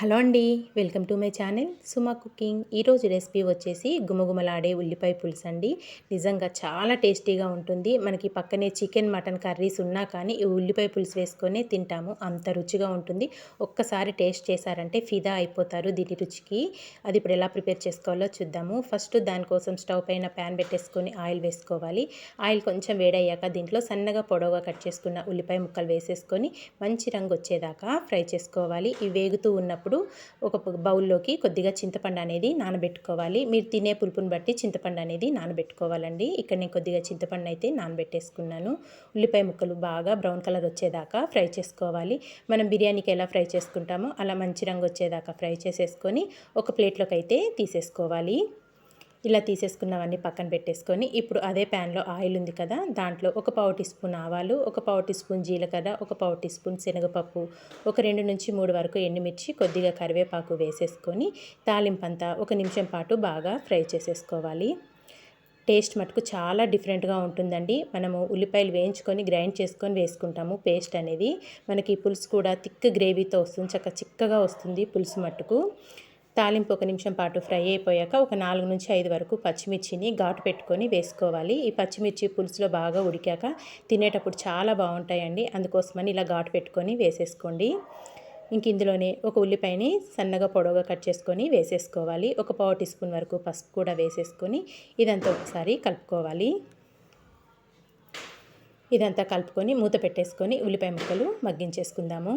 Hello అండి welcome to my channel Suma cooking. ఈరోజు recipe వచ్చేసి గుమగుమలాడే ఉల్లిపాయ పులుసు అండి. నిజంగా చాలా టేస్టీగా ఉంటుంది. మనకి పక్కనే చికెన్ మటన్ కర్రీస్ ఉన్నా కానీ ఈ ఉల్లిపాయ పులుసు వేసుకొని తింటాము. అంత రుచిగా ఉంటుంది. ఒక్కసారి టేస్ట్ చేశారంటే ఫిదా అయిపోతారు దీని రుచికి. అది ఇప్పుడు ఎలా ప్రిపేర్ చేసుకోవాలో చూద్దాము. ఫస్ట్ దానికోసం స్టవ్ పైన ప్యాన్ పెట్టేసుకొని ఆయిల్ వేసుకోవాలి. ఆయిల్ కొంచెం వేడయ్యాక దీంట్లో సన్నగా పొడవుగా కట్ చేసుకున్న ఉల్లిపాయ ముక్కలు వేసేసుకొని మంచి రంగు వచ్చేదాకా ఫ్రై చేసుకోవాలి. ఇవి వేగుతూ ఉన్నప్పుడు ఒక బౌల్లోకి కొద్దిగా చింతపండు అనేది నానబెట్టుకోవాలి. మీరు తినే పులుపుని బట్టి చింతపండు అనేది నానబెట్టుకోవాలండి. ఇక్కడ నేను కొద్దిగా చింతపండు అయితే నానబెట్టేసుకున్నాను. ఉల్లిపాయ ముక్కలు బాగా బ్రౌన్ కలర్ వచ్చేదాకా ఫ్రై చేసుకోవాలి. మనం బిర్యానీకి ఎలా ఫ్రై చేసుకుంటామో అలా మంచి రంగు వచ్చేదాకా ఫ్రై చేసేసుకొని ఒక ప్లేట్లోకి అయితే తీసేసుకోవాలి. ఇలా తీసేసుకున్నవన్నీ పక్కన పెట్టేసుకొని ఇప్పుడు అదే ప్యాన్లో ఆయిల్ ఉంది కదా దాంట్లో ఒక పావు టీ స్పూన్ ఆవాలు ఒక పావు టీ స్పూన్ జీలకర్ర ఒక పావు టీ స్పూన్ శనగపప్పు ఒక రెండు నుంచి మూడు వరకు ఎండుమిర్చి కొద్దిగా కరివేపాకు వేసేసుకొని తాలింపంతా ఒక నిమిషం పాటు బాగా ఫ్రై చేసేసుకోవాలి. టేస్ట్ మటుకు చాలా డిఫరెంట్గా ఉంటుందండి. మనము ఉల్లిపాయలు వేయించుకొని గ్రైండ్ చేసుకొని వేసుకుంటాము పేస్ట్ అనేది. మనకి పులుసు కూడా థిక్ గ్రేవీతో వస్తుంది చక్క చిక్కగా వస్తుంది పులుసు మట్టుకు తాలింపు ఒక నిమిషం పాటు ఫ్రై అయిపోయాక ఒక నాలుగు నుంచి ఐదు వరకు పచ్చిమిర్చిని ఘాటు పెట్టుకొని వేసుకోవాలి. ఈ పచ్చిమిర్చి పులుసులో బాగా ఉడికాక తినేటప్పుడు చాలా బాగుంటాయండి. అందుకోసమని ఇలా ఘాటు పెట్టుకొని వేసేసుకోండి. ఇంక ఇందులోనే ఒక ఉల్లిపాయని సన్నగా పొడవుగా కట్ చేసుకొని వేసేసుకోవాలి. ఒక పావు టీ స్పూన్ వరకు పసుపు కూడా వేసేసుకొని ఇదంతా ఒకసారి కలుపుకోవాలి. ఇదంతా కలుపుకొని మూత పెట్టేసుకొని ఉల్లిపాయ ముక్కలు మగ్గించేసుకుందాము.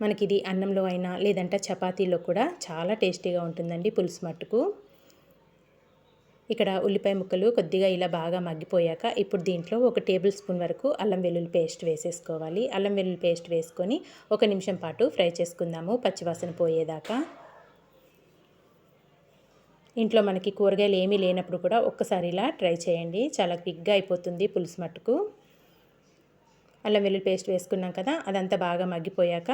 మనకి ఇది అన్నంలో అయినా లేదంటే చపాతీలో కూడా చాలా టేస్టీగా ఉంటుందండి పులుసు మట్టుకు. ఇక్కడ ఉల్లిపాయ ముక్కలు కొద్దిగా ఇలా బాగా మగ్గిపోయాక ఇప్పుడు దీంట్లో ఒక టేబుల్ స్పూన్ వరకు అల్లం వెల్లుల్లి పేస్ట్ వేసేసుకోవాలి. అల్లం వెల్లుల్లి పేస్ట్ వేసుకొని ఒక నిమిషం పాటు ఫ్రై చేసుకుందాము పచ్చివాసన పోయేదాకా. ఇంట్లో మనకి కూరగాయలు ఏమీ లేనప్పుడు కూడా ఒక్కసారి ఇలా ట్రై చేయండి. చాలా క్విక్గా అయిపోతుంది పులుసు మట్టుకు. అల్లం వెల్లుల్లి పేస్ట్ వేసుకున్నాం కదా అదంతా బాగా మగ్గిపోయాక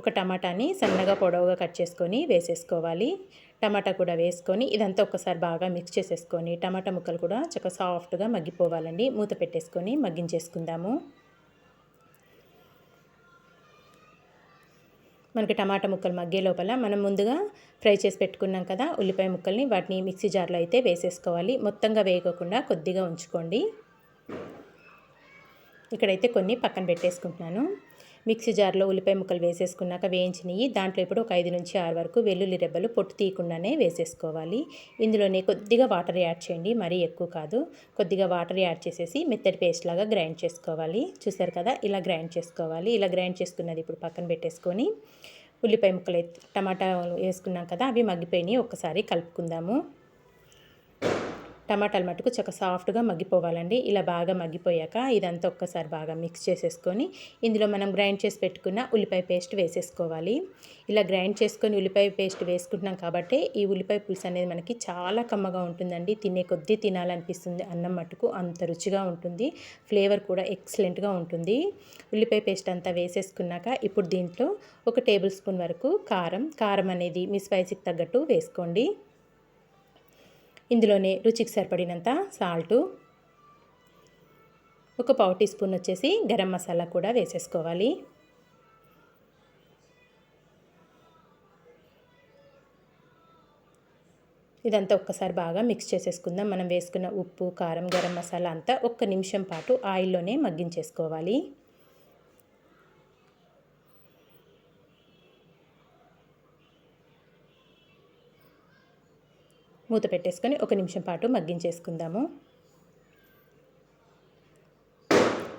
ఒక టమాటాని సన్నగా పొడవుగా కట్ చేసుకొని వేసేసుకోవాలి. టమాటా కూడా వేసుకొని ఇదంతా ఒకసారి బాగా మిక్స్ చేసేసుకొని టమాటా ముక్కలు కూడా చక్కగా సాఫ్ట్గా మగ్గిపోవాలండి. మూత పెట్టేసుకొని మగ్గించేసుకుందాము. మనకి టమాటా ముక్కలు మగ్గే లోపల మనం ముందుగా ఫ్రై చేసి పెట్టుకున్నాం కదా ఉల్లిపాయ ముక్కల్ని వాటిని మిక్సీ జార్లో అయితే వేసేసుకోవాలి. మొత్తంగా వేయకోకుండా కొద్దిగా ఉంచుకోండి. ఇక్కడైతే కొన్ని పక్కన పెట్టేసుకుంటున్నాను. మిక్సీ జార్లో ఉల్లిపాయ ముక్కలు వేసేసుకున్నాక వేయించినవి దాంట్లో ఇప్పుడు ఒక ఐదు నుంచి ఆరు వరకు వెల్లుల్లి రెబ్బలు పొట్టు తీయకుండానే వేసేసుకోవాలి. ఇందులోనే కొద్దిగా వాటర్ యాడ్ చేయండి మరీ ఎక్కువ కాదు. కొద్దిగా వాటర్ యాడ్ చేసేసి మెత్తడి పేస్ట్ లాగా గ్రైండ్ చేసుకోవాలి. చూసారు కదా ఇలా గ్రైండ్ చేసుకోవాలి. ఇలా గ్రైండ్ చేసుకున్నది ఇప్పుడు పక్కన పెట్టేసుకొని ఉల్లిపాయ ముక్కలు టమాటా వేసుకున్నాం కదా అవి మగ్గిపోయినాయి. ఒక్కసారి కలుపుకుందాము. టమాటాలు మటుకు చక్క సాఫ్ట్గా మగ్గిపోవాలండి. ఇలా బాగా మగ్గిపోయాక ఇదంతా ఒక్కసారి బాగా మిక్స్ చేసేసుకొని ఇందులో మనం గ్రైండ్ చేసి పెట్టుకున్న ఉల్లిపాయ పేస్ట్ వేసేసుకోవాలి. ఇలా గ్రైండ్ చేసుకొని ఉల్లిపాయ పేస్ట్ వేసుకుంటున్నాం కాబట్టి ఈ ఉల్లిపాయ పులుసు అనేది మనకి చాలా కమ్మగా ఉంటుందండి. తినే కొద్దీ తినాలనిపిస్తుంది. అన్నం మటుకు అంత రుచిగా ఉంటుంది. ఫ్లేవర్ కూడా ఎక్సలెంట్గా ఉంటుంది. ఉల్లిపాయ పేస్ట్ అంతా వేసేసుకున్నాక ఇప్పుడు దీంట్లో ఒక టేబుల్ స్పూన్ వరకు కారం. కారం అనేది మీ స్పైసీకి తగ్గట్టు వేసుకోండి. ఇందులోనే రుచికి సరిపడినంత సాల్టు. ఒక పావు టీ స్పూన్ వచ్చేసి గరం మసాలా కూడా వేసేసుకోవాలి. ఇదంతా ఒక్కసారి బాగా మిక్స్ చేసేసుకుందాం. మనం వేసుకున్న ఉప్పు కారం గరం మసాలా అంతా ఒక్క నిమిషం పాటు ఆయిల్లోనే మగ్గించేసుకోవాలి. మూత పెట్టేసుకొని ఒక నిమిషం పాటు మగ్గించేసుకుందాము.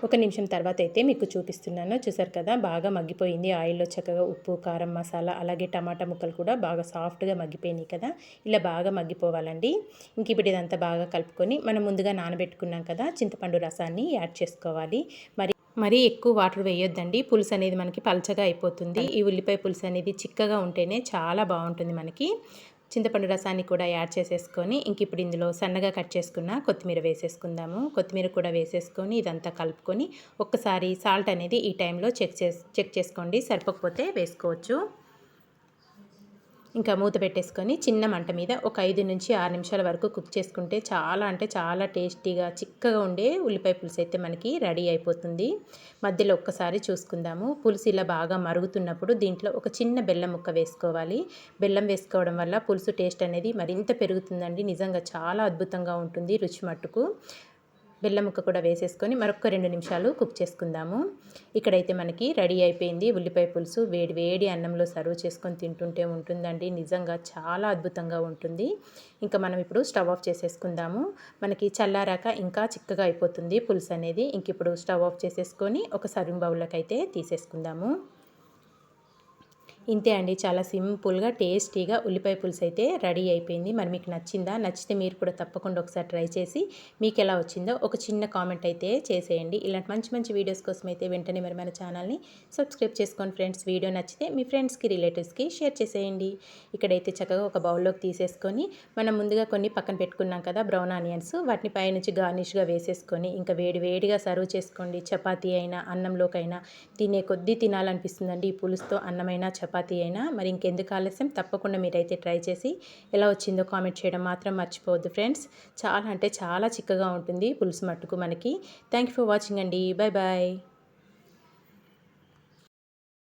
ఒక నిమిషం తర్వాత అయితే మీకు చూపిస్తున్నాను. చూసారు కదా బాగా మగ్గిపోయింది. ఆయిల్లో చక్కగా ఉప్పు కారం మసాలా అలాగే టమాటా ముక్కలు కూడా బాగా సాఫ్ట్గా మగ్గిపోయినాయి కదా. ఇలా బాగా మగ్గిపోవాలండి. ఇంక ఇప్పుడు ఇదంతా బాగా కలుపుకొని మనం ముందుగా నానబెట్టుకున్నాం కదా చింతపండు రసాన్ని యాడ్ చేసుకోవాలి. మరి మరీ ఎక్కువ వాటర్ వేయొద్దండి. పులుసు అనేది మనకి పలచగా అయిపోతుంది. ఈ ఉల్లిపాయ పులుసు అనేది చిక్కగా ఉంటేనే చాలా బాగుంటుంది మనకి. చింతపండు రసాన్ని కూడా యాడ్ చేసేసుకొని ఇంక ఇప్పుడు ఇందులో సన్నగా కట్ చేసుకున్న కొత్తిమీర వేసేసుకుందాము. కొత్తిమీర కూడా వేసేసుకొని ఇదంతా కలుపుకొని ఒక్కసారి సాల్ట్ అనేది ఈ టైంలో చెక్ చేసి చెక్ చేసుకోండి. సరిపోకపోతే వేసుకోవచ్చు. ఇంకా మూత పెట్టేసుకొని చిన్న మంట మీద ఒక ఐదు నుంచి ఆరు నిమిషాల వరకు కుక్ చేసుకుంటే చాలా అంటే చాలా టేస్టీగా చిక్కగా ఉండే ఉల్లిపాయ పులుసు అయితే మనకి రెడీ అయిపోతుంది. మధ్యలో ఒక్కసారి చూసుకుందాము. పులుసు ఇలా బాగా మరుగుతున్నప్పుడు దీంట్లో ఒక చిన్న బెల్లం ముక్క వేసుకోవాలి. బెల్లం వేసుకోవడం వల్ల పులుసు టేస్ట్ అనేది మరింత పెరుగుతుందండి. నిజంగా చాలా అద్భుతంగా ఉంటుంది రుచి మట్టుకు. బెల్లం ముక్క కూడా వేసేసుకొని మరొక రెండు నిమిషాలు కుక్ చేసుకుందాము. ఇక్కడైతే మనకి రెడీ అయిపోయింది. ఉల్లిపాయ పులుసు వేడి వేడి అన్నంలో సర్వ్ చేసుకొని తింటుంటే ఉంటుందండి. నిజంగా చాలా అద్భుతంగా ఉంటుంది. ఇంకా మనం ఇప్పుడు స్టవ్ ఆఫ్ చేసేసుకుందాము. మనకి చల్లారాక ఇంకా చిక్కగా అయిపోతుంది పులుసు అనేది. ఇంక ఇప్పుడు స్టవ్ ఆఫ్ చేసేసుకొని ఒక సర్వింగ్ బౌల్లోకి అయితే తీసేసుకుందాము. ఇంతే అండి. చాలా సింపుల్గా టేస్టీగా ఉల్లిపాయ పులుసు అయితే రెడీ అయిపోయింది. మరి మీకు నచ్చిందా? నచ్చితే మీరు కూడా తప్పకుండా ఒకసారి ట్రై చేసి మీకు ఎలా వచ్చిందో ఒక చిన్న కామెంట్ అయితే చేసేయండి. ఇలాంటి మంచి మంచి వీడియోస్ కోసం అయితే వెంటనే మరి మన ఛానల్ని సబ్స్క్రైబ్ చేసుకోండి ఫ్రెండ్స్. వీడియో నచ్చితే మీ ఫ్రెండ్స్కి రిలేటివ్స్కి షేర్ చేసేయండి. ఇక్కడైతే చక్కగా ఒక బౌల్లోకి తీసేసుకొని మనం ముందుగా కొన్ని పక్కన పెట్టుకున్నాం కదా బ్రౌన్ ఆనియన్స్. వాటిని పైనుంచి గార్నిష్గా వేసేసుకొని ఇంకా వేడి వేడిగా సర్వ్ చేసుకోండి. చపాతీ అయినా అన్నంలోకైనా తినే కొద్దీ తినాలనిపిస్తుందండి ఈ పులుసుతో అన్నమైనా చపాతీ చపాతీ అయినా మరి ఇంకెందుకు ఆలస్యం? తప్పకుండా మీరైతే ట్రై చేసి ఎలా వచ్చిందో కామెంట్ చేయడం మాత్రం మర్చిపోవద్దు ఫ్రెండ్స్. చాలా అంటే చాలా చిక్కగా ఉంటుంది పులుసు మట్టుకు మనకి. థ్యాంక్ యూ ఫర్ వాచింగ్ అండి. Bye bye